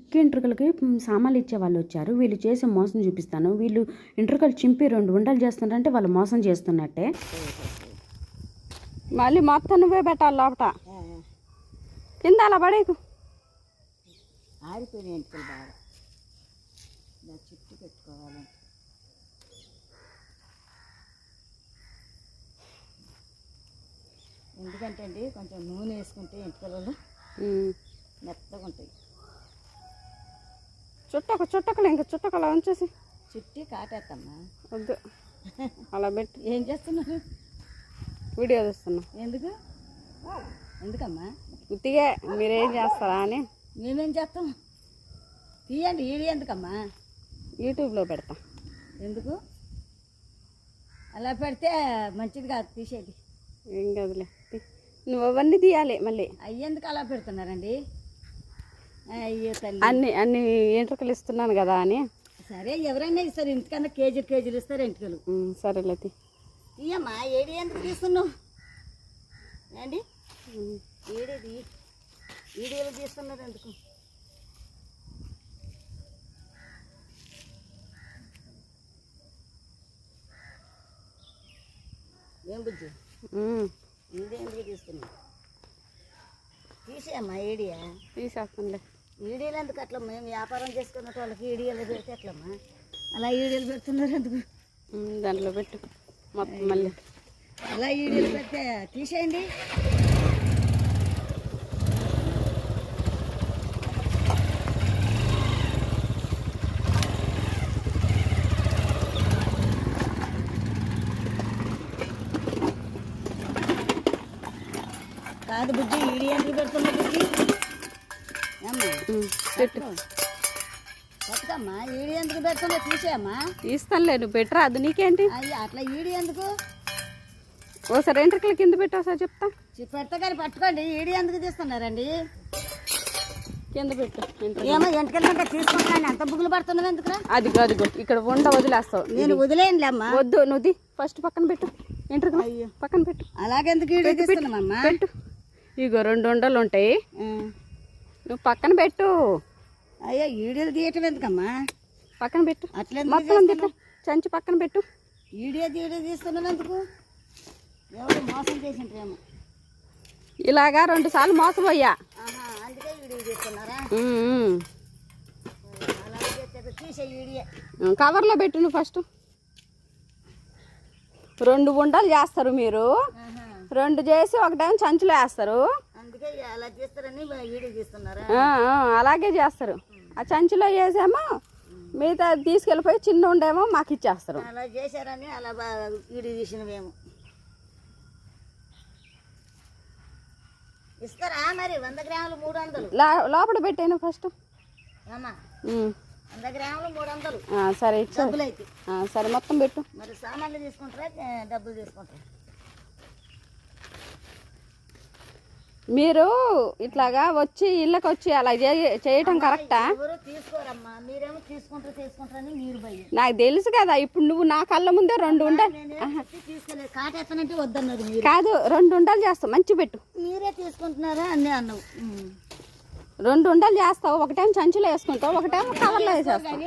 ఇక్క ఇంట్రుకలకి సామాన్లు ఇచ్చే వాళ్ళు వచ్చారు. వీళ్ళు చేసే మోసం చూపిస్తాను. వీళ్ళు ఇంట్రుకలు చింపి రెండు ఉండలు చేస్తున్నారంటే వాళ్ళు మోసం చేస్తున్నట్టే. మళ్ళీ మొత్తం నువ్వే పెట్టాలి లోపట. కింద అలా పడేకు. ఆరిపోయిన ఎంటుకలు బాగా. ఇలా చుట్టూ పెట్టుకోవాలంటే. ఎందుకంటే అండి కొంచెం నూనె వేసుకుంటే ఎంటుకలలో చుట్టకు చుట్టకలు ఇంకా చుట్టకలు ఉంచేసి. చుట్టి కాటేత్తమ్మా. వద్దు. అలా పెట్టి. ఏం చేస్తున్నారు? వీడియో చూస్తున్నా ఎందుకు? ఎందుకమ్మా? ఉత్తిగా మీరేం చేస్తారా అని. మేమేం చేస్తాం? తీయండి ఈడి ఎందుకమ్మా? యూట్యూబ్లో పెడతా. ఎందుకు? అలా పెడితే మంచిది కాదు తీసేది. ఏం కదులే. నువ్వు అవన్నీ తీయాలి మళ్ళీ. అయ్యేందుకు అలా పెడుతున్నారండి? అన్ని అన్ని ఎంట్రుకలు ఇస్తున్నాను కదా అని. సరే ఎవరైనా ఇస్తారు. ఇంటికన్నా కేజీ కేజీలు ఇస్తారు ఎంటుకలు ఉమ్, సరేలే తీ. తీయమ్మా ఏడి ఎందుకు తీస్తున్నావు? ఉమ్. ఏడేది? ఈడేలు తీస్తున్నారు ఎందుకు? ఏం బుజ్జి. ఈడే ఎందుకు తీస్తున్నావు? తీసేయమ్మా ఏడియా? తీసేస్తానులే. ఈడీలు ఎందుకు అట్లా? మేము వ్యాపారం చేసుకున్న వాళ్ళకి ఈడీలు పెడితే ఎట్లమ్మా? అలా ఈడీలు పెడుతున్నారు ఎందుకు? దాంట్లో పెట్టు. మొత్తం మళ్ళీ. అలా ఈడీలు పెడితే తీసేయండి. కాదు బుజ్జి ఈడీ ఎందుకు పెడుతున్నా బుజ్జి? పెట్టు. బతుకమ్మా ఈడీ ఎందుకు పెడుతున్నా తీసేయమ్మా తీస్తానులే నువ్వు పెట్టరా? అది నీకేంటి? అయ్యి అట్లా ఈడీ ఎందుకు? ఓసారి ఎంట్రుకల కింద పెట్టు ఒకసారి చెప్తా. పెడతా కానీ పట్టుకోండి ఈడీ ఎందుకు తీస్తున్నారండి? కింద పెట్టు. ఏమో ఎంటకెళ్ళంటే తీసుకుంటాను ఎంత బుగ్గులు పడుతున్నావు ఎందుకురా? అదిగో అదిగో ఇక్కడ ఉండ వదిలేస్తావు. నేను వదిలేనులే అమ్మా వద్దు నువ్వు ఫస్ట్ పక్కన పెట్టు. ఎంట్రుకలు అయ్యో. పక్కన పెట్టు. అలాగెందుకు పెట్టు ఇగో రెండు ఉండలు ఉంటాయి. నువ్వు పక్కన పెట్టు. అయ్యో ఈడీలు తీయటం ఎందుకమ్మా? పక్కన పెట్టు. అట్లెందుకు మొత్తం చంచి పక్కన పెట్టు. ఈడీ ఈడీ తీస్తున్నావు ఎందుకు? ఎవరు మోసం చేసింటారేమో ఇలాగా రెండు సార్లు మోసపోయా అందుకే ఈడీ తీస్తున్నారా? కవర్లో పెట్టు నువ్వు ఫస్ట్. రెండు ఉండలు చేస్తారు మీరు. రెండు చేసి ఒకటేమో చంచులో వేస్తారు. అలాగే చేస్తారు. ఆ చంచులో వేసేమో మిగతా తీసుకెళ్ళిపోయి చిన్న ఉండేమో మాకు ఇచ్చేస్తారు. అలా చేశారని అలా బాగా ఈడీ తీసినవేమో ఇస్తారా మరి? వంద గ్రాములు మూడు వందలు. లోపల పెట్టాను ఫస్ట్. వంద గ్రాములు మూడు వందలు. సరే ఇచ్చా సరే మొత్తం పెట్టు. మరి సామాన్లు తీసుకుంటారా? డబ్బులు తీసుకుంటారా? మీరు ఇట్లాగా వచ్చి ఇళ్ళకి వచ్చి అలా చేయ- చేయటం కరెక్టా? నాకు తెలుసు కదా ఇప్పుడు నువ్వు నా కళ్ళ ముందే రెండు ఉండాలి కాదు రెండు ఉండాలి చేస్తావు మంచి పెట్టు. మీరే తీసుకుంటున్నారా అన్నీ అన్నావు. రెండు ఉండలు చేస్తావు ఒకటేమో చంచులో వేసుకుంటావు ఒకటేమో కవర్లో వేసేస్తావు.